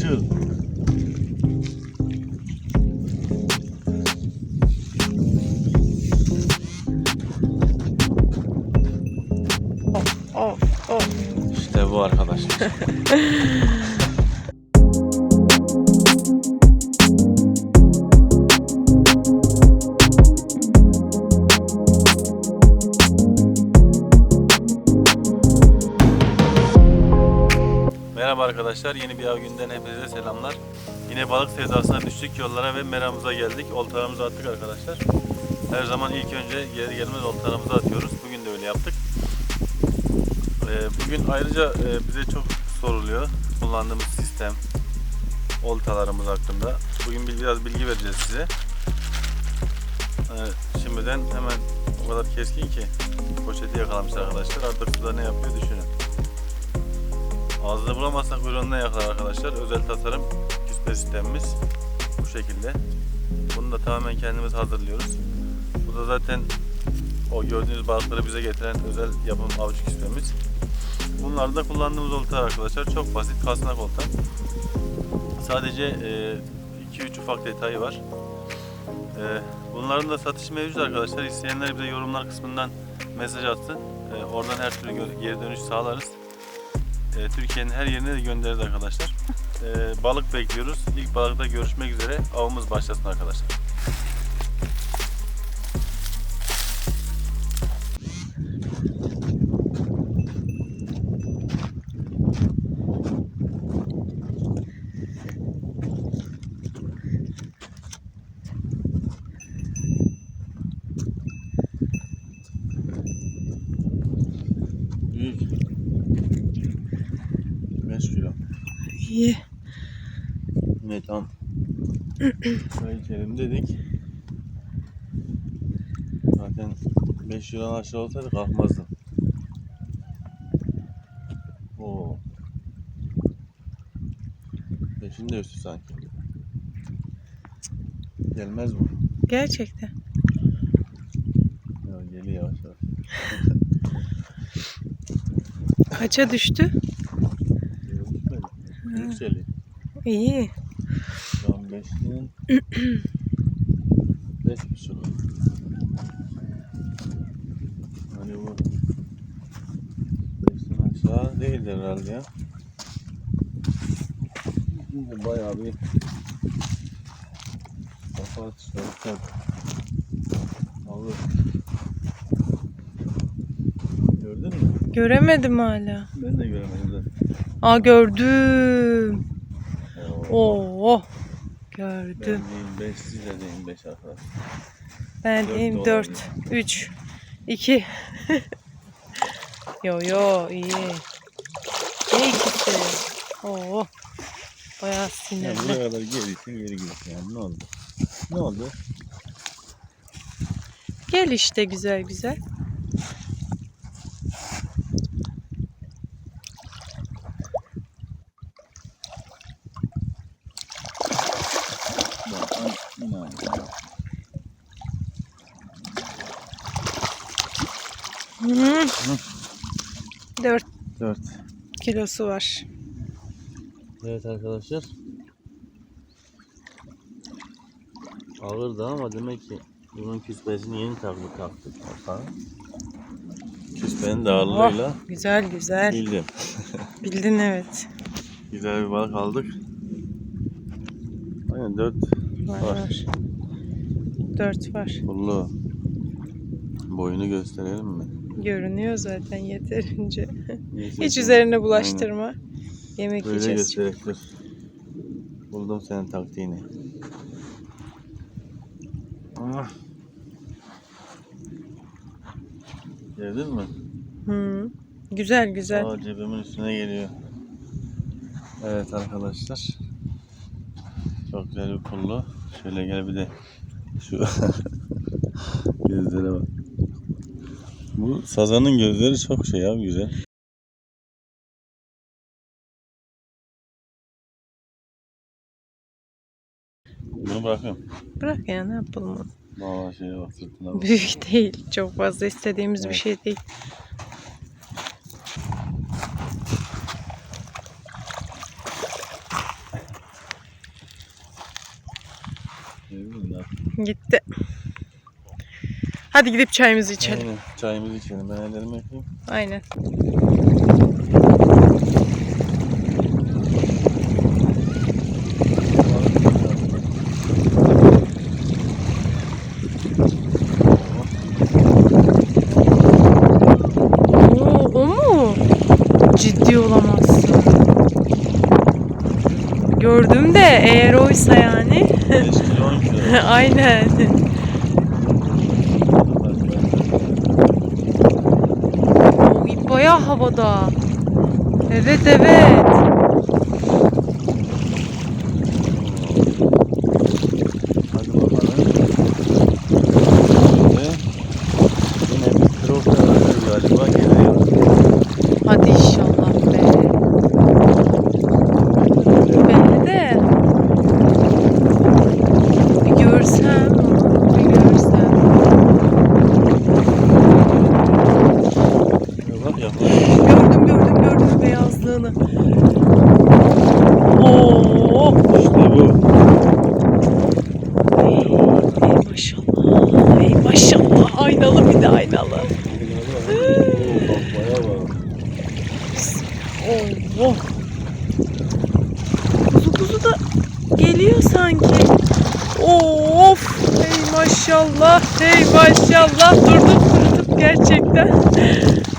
Açıl. Oh, oh. İşte bu arkadaşlar. arkadaşlar, yeni bir av günden hepinize selamlar. Yine balık sevdasına düştük, yollara ve meramıza geldik. Oltalarımızı attık arkadaşlar. Her zaman ilk önce gelir gelmez oltalarımızı atıyoruz. Bugün de öyle yaptık. Ee, Bugün ayrıca e, bize çok soruluyor kullandığımız sistem, oltalarımız hakkında. Bugün bir- biraz bilgi vereceğiz size. Ee, Şimdiden hemen o kadar keskin ki poşeti yakalamış arkadaşlar. Artık suda ne yapıyor düşünün. Ağzını bulamazsak kuyruğuna yakalar arkadaşlar. Özel tasarım küspe sistemimiz bu şekilde. Bunu da tamamen kendimiz hazırlıyoruz. Bu da zaten o gördüğünüz balıkları bize getiren özel yapım avcı küspemiz. Bunlar da kullandığımız oltalar arkadaşlar. Çok basit kasnak olta. Sadece 2-3 ufak detayı var. E, bunların da satışı mevcut arkadaşlar. İsteyenler bize yorumlar kısmından mesaj atsın. E, oradan her türlü geri dönüş sağlarız. E, Türkiye'nin her yerine de göndeririz arkadaşlar. E, balık bekliyoruz. İlk balıkta görüşmek üzere. Avımız başlasın arkadaşlar. Büyük. 5 kilo. İyi. Ne tam. Çay içelim dedik. Zaten 5 euro aşağı olsaydı kalkmazdı. Oo. Beşin de üstü sanki. Gelmez bu. Gerçekten. Ya geliyor yavaş yavaş. Kaça düştü? Yükseliyor. İyi. An 5'in 5 buçuk. Hani bu 5'ten aşağı değildir herhalde ya. Şimdi bayağı bir kafa atışları tabii. Alır. Gördün mü? Göremedim hala. Ben de göremedim zaten. Aa gördüm. Oo. Oo. Ben Gördüm. diyeyim 5 siz de deyin 5 arkadaşlar. Ben diyeyim de 4, 3, 2. yo yo iyi. Ne ikisi? Oo. Bayağı sinirli. buraya kadar gelirsin geri gidiyorsun yani ne oldu? Ne oldu? Gel işte güzel güzel. Bak, ay, inan. 4 4. kilosu var. Evet arkadaşlar. Ağırdı ama demek ki bunun küspesini yeni taktık taktık. Küspenin de ağırlığıyla Oh, güzel güzel. bildim. Bildin evet. Güzel bir balık aldık. Aynen 4 Var Var. var. 4 var. pullu. Boyunu gösterelim mi? Görünüyor zaten yeterince. Neyse Hiç üzerine bulaştırma. Yemek Böyle yiyeceğiz. çünkü. gösterektir. Buldum senin taktiğini. Ah. Gördün mü? Hı. Güzel güzel. Aa, cebimin üstüne geliyor. Evet arkadaşlar. Çok güzel bir pullu. Şöyle gel bir de şu gözlere bak. Bu sazanın gözleri çok şey abi güzel. Bunu bırakıyorum. Bırak ya ne yapalım onu. Vallahi şeye bak sırtına bak. Büyük değil. Çok fazla istediğimiz evet. bir şey değil. Gitti. Hadi gidip çayımızı içelim. Aynen. Çayımızı içelim. Ben ellerimi yapayım. Aynen. Oo, o mu? Ciddi olamazsın. Gördüm de eğer oysa yani. 5 kilo 10 kilo. Aynen. O ip bayağı havada. Evet evet. Hadi bakalım. Ve yine bir trofeo galiba geliyor. Hadi inşallah be. Belli de. Bir görsem, bir görsem. Bak ya. Gördüm gördüm gördüm beyazlığını. Oo. İşte bu. Ey maşallah. Ey maşallah. Aynalı bir de aynalı. Bayağı var. Oh. Kuzu kuzu da geliyor sanki. Of. Hey maşallah. Hey maşallah. Durduk durduk gerçekten.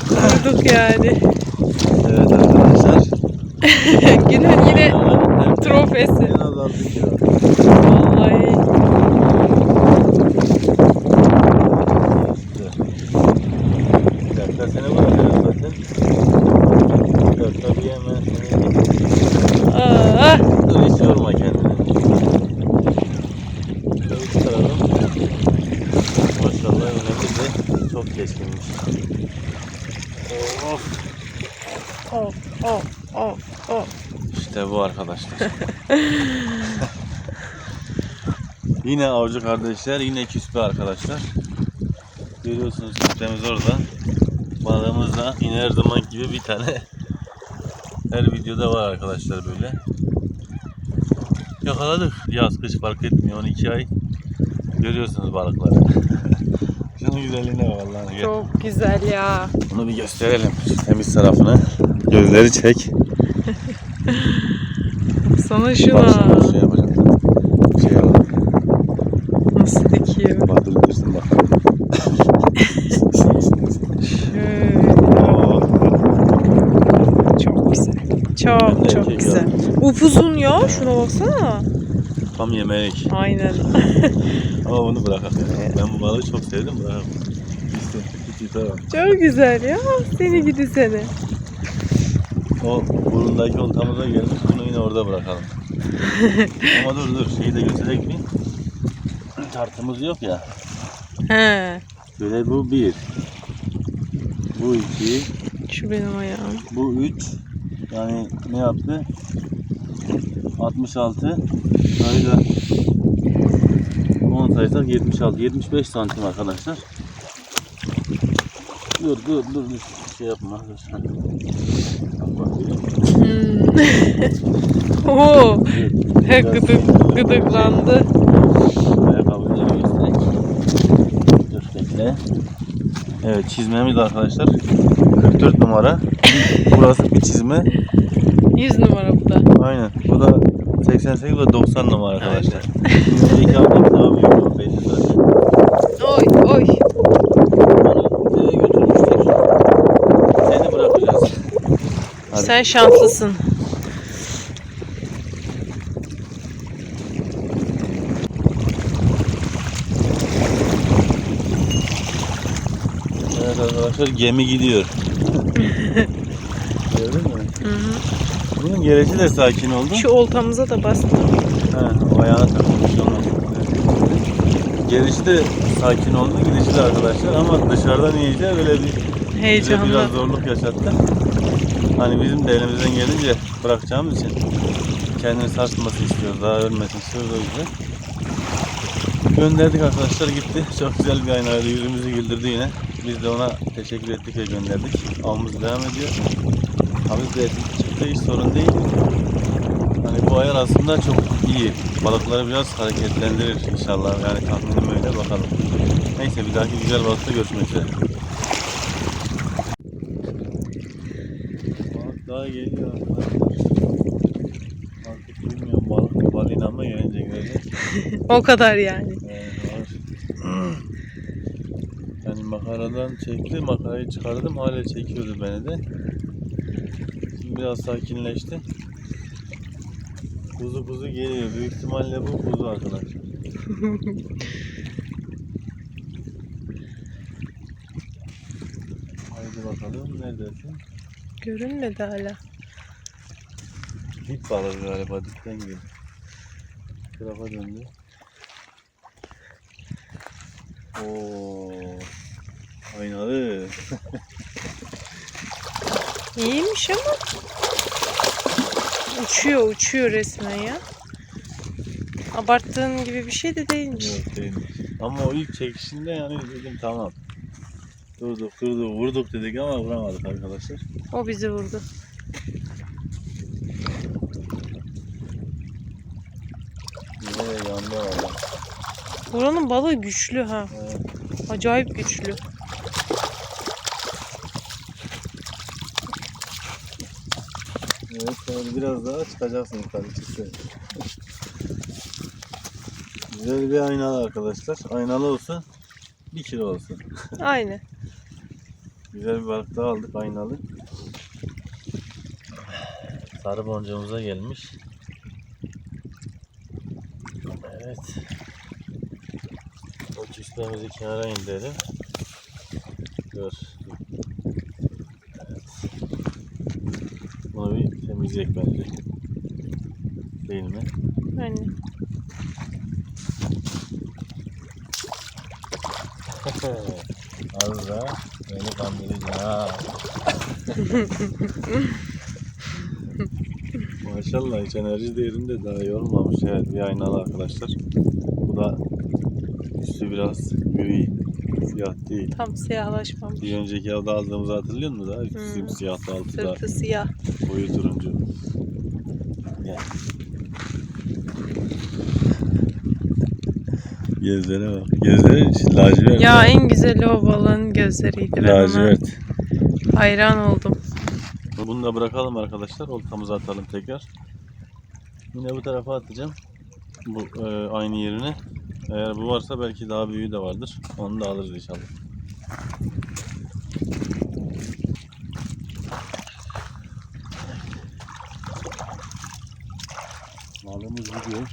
Durduk yani. Evet arkadaşlar. Günün yine trofesi. En az 6 kilo. Vallahi. İşte. Bir dakika seni bırakırız zaten. Bir hemen seni... Aa, Dur hiç yorma kendini. Şöyle çıkaralım. Maşallah önemli de çok keskinmiş. Of. of of of of. İşte bu arkadaşlar. yine avcı kardeşler, yine küspe arkadaşlar. Görüyorsunuz küspemiz orada. Balığımız da yine her zaman gibi bir tane. Her videoda var arkadaşlar böyle. Yakaladık. Yaz kış fark etmiyor. 12 ay. Görüyorsunuz balıkları. Şunun güzelliğine gel. Çok güzel ya. Bunu bir gösterelim. Temiz tarafını. Gözleri çek. Sana şuna. şimdi şey yapacağım. Şey yapalım. Nasıl dikiyor? Bahadır bilirsin bak. Şöyle. Oo, Çok güzel. Ben Çok çok erkek güzel. Upuzun ya. Şuna baksana. Tam yemek. Aynen. Ama bunu bırakalım. Ben bu balığı çok sevdim bırakalım. İşte. Çok güzel ya. Seni gidi seni. O burundaki oltamıza gelmiş. Bunu yine orada bırakalım. Ama dur dur şeyi de göstererek mi? Tartımız yok ya. He. Böyle bu bir. Bu iki. Şu benim ayağım. Bu 3 yani ne yaptı? 66 sayıda 10 saysak 76 75 santim arkadaşlar. Dur dur dur dur şey yapma arkadaşlar. Hmm. Oo. Gıdık, gıdıklandı. Ayakkabıları göstereyim. Dur bekle. Evet çizmemiz arkadaşlar 44 numara. Burası bir çizme. 100 numara bu da. Aynen. Bu da 88 ve 90 numara arkadaşlar. Önceki ablam daha büyük o belli zaten. Oy oy. Onu eve götürmüştür. Seni bırakacağız. Hadi. Sen şanslısın. Evet arkadaşlar gemi gidiyor. Gördün mü? Hı hı. Bunun gelişi de sakin oldu. Şu oltamıza da bastım. Ha, o ayağına takılmış olmaz. Gelişi de sakin oldu, gidişi de arkadaşlar ama dışarıdan iyice böyle bir Heyecanlı. biraz zorluk yaşattı. Hani bizim de elimizden gelince bırakacağımız için kendini sarsması istiyoruz, daha ölmesin istiyoruz o yüzden. Gönderdik arkadaşlar gitti. Çok güzel bir aynaydı, yüzümüzü güldürdü yine. Biz de ona teşekkür ettik ve gönderdik. Avımız devam ediyor. Avımız da çıktı hiç sorun değil. Hani bu ayar aslında çok iyi. Balıkları biraz hareketlendirir inşallah. Yani tahminim öyle bakalım. Neyse bir dahaki güzel balıkta görüşmek üzere. Balık daha geliyor. Artık bilmiyorum balık mı balina mı gelince görecek. O kadar yani. Var. Yani makaradan çekti, makarayı çıkardım hala çekiyordu beni de. Biraz sakinleşti. Kuzu kuzu geliyor. Büyük ihtimalle bu kuzu arkadaşlar. Haydi bakalım neredesin? Görünmedi hala. Dip balığı galiba dipten geliyor. Tarafa döndü. Oo. Aynalı. İyiymiş ama. Uçuyor uçuyor resmen ya. Abarttığın gibi bir şey de değilmiş. Yok değilmiş. Ama o ilk çekişinde yani dedim tamam. Durduk durduk vurduk dedik ama vuramadık arkadaşlar. O bizi vurdu. Yine yandı valla. Buranın balığı güçlü ha. Evet. Acayip güçlü. Şöyle biraz daha çıkacaksın yukarı çıktı. Güzel bir aynalı arkadaşlar. Aynalı olsun. 1 kilo olsun. Aynı. Güzel bir balık daha aldık aynalı. Sarı boncuğumuza gelmiş. Evet. O küslerimizi kenara indirelim. Dur. Evet. Bunu bir temizleyecek bence. Değil mi? Aynen. Az da beni kandıracak. Maşallah hiç enerji değerinde daha yorulmamış. Evet bir aynalı arkadaşlar. Bu da üstü biraz gri. Siyah değil. Tam siyahlaşmamış. Bir önceki avda aldığımızı hatırlıyor musun daha? Hmm. simsiyahtı altı da Sırtı siyah. koyu turuncu. Gel. Gözlere bak. Gözleri lacivert. Ya en güzeli o balığın gözleriydi. Ben Lacivert. hayran oldum. Bunu da bırakalım arkadaşlar. Oltamızı atalım tekrar. Yine bu tarafa atacağım. Bu e, aynı yerine. Eğer bu varsa belki daha büyüğü de vardır. Onu da alırız inşallah. Balığımız gidiyor.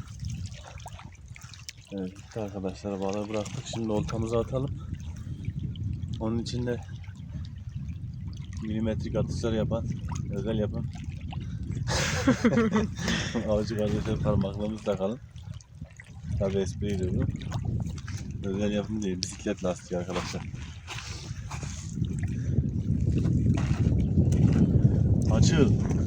Evet arkadaşlar balığı bıraktık. Şimdi oltamızı atalım. Onun için de milimetrik atışlar yapan, özel yapan avcı kardeşler parmaklarımızı takalım. Tabi espriydi bu. Özel yapım değil, bisiklet lastiği arkadaşlar. Açıl.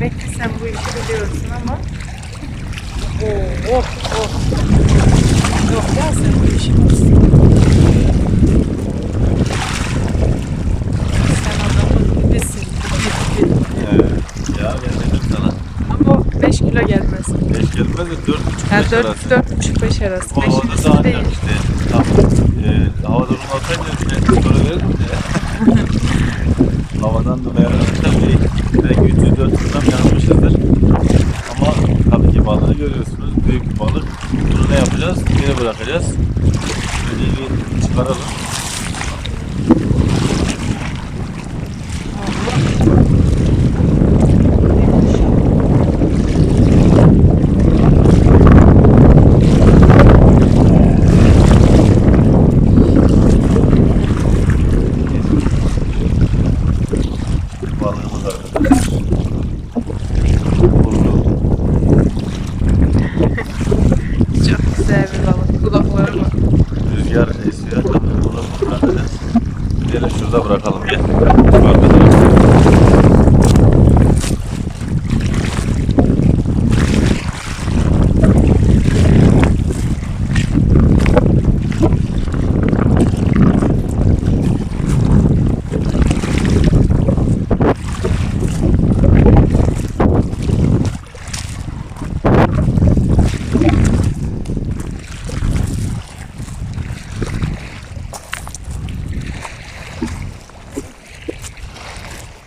Demek ki sen bu işi biliyorsun ama. Oo, oh, oh. Yok ya sen bu işi biliyorsun. Sen adamın dibisin. Dip, dip. Evet. Ya ben dedim sana. Ama o 5 kilo gelmez. 5 gelmez de 4,5 Yani 5 4, arası. 4,5-5 arası. O 5'in havada da değil. işte tam e, hava durumu olsaydı yine sonra verirdim de. Havadan dolayı bir belki 300 400 gram yanmışızdır. Ama tabii ki balığı görüyorsunuz. Büyük bir balık. Bunu ne yapacağız? Geri bırakacağız. Önce bir çıkaralım. Balığımız arkadaşlar. Burnu. Rüzgar esiyor. Bunu bırakacağız. Gelin şurada bırakalım. Gel.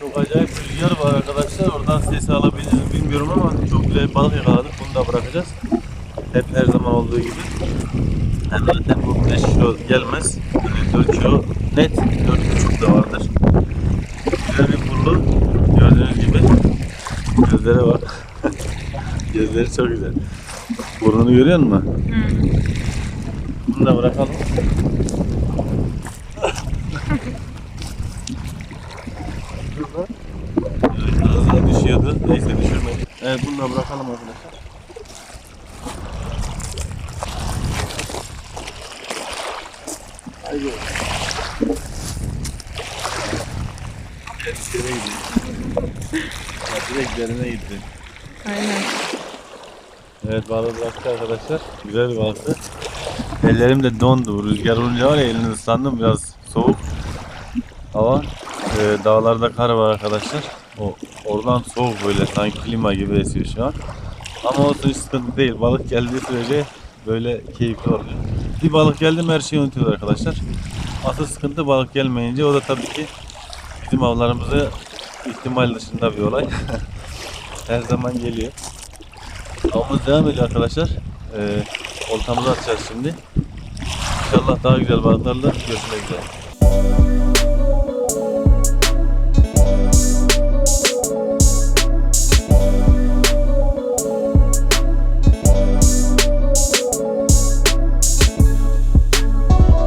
Çok acayip bir rüzgar var arkadaşlar. Oradan sesi alabiliriz mi bilmiyorum ama çok güzel balık yakaladık. Bunu da bırakacağız. Hep her zaman olduğu gibi. Zaten bu 5 kilo gelmez. Yani 4 kilo net 4,5 da vardır. Güzel bir burlu. Gördüğünüz gibi. Gözlere bak. Gözleri çok güzel. Burnunu görüyor musun? Bunu da bırakalım. Evet, düşüyordu. Neyse düşürmedi. Evet bunu da bırakalım arkadaşlar. Haydi. Direkt derine gidiyor. Direkt derine gitti. Aynen. Evet balığı bıraktı arkadaşlar. Güzel bir balıktı. Ellerim de dondu. Rüzgar olunca var ya elini ıslandım biraz soğuk. Hava. Ee, dağlarda kar var arkadaşlar. O oradan soğuk böyle sanki klima gibi esiyor şu an. Ama o hiç sıkıntı değil. Balık geldiği sürece böyle keyifli oluyor. Bir balık geldi mi her şeyi unutuyorlar arkadaşlar. Asıl sıkıntı balık gelmeyince o da tabii ki bizim avlarımızı ihtimal dışında bir olay. her zaman geliyor. Avımız devam ediyor arkadaşlar. Ee, oltamızı atacağız şimdi. İnşallah daha güzel balıklarla görüşmek üzere.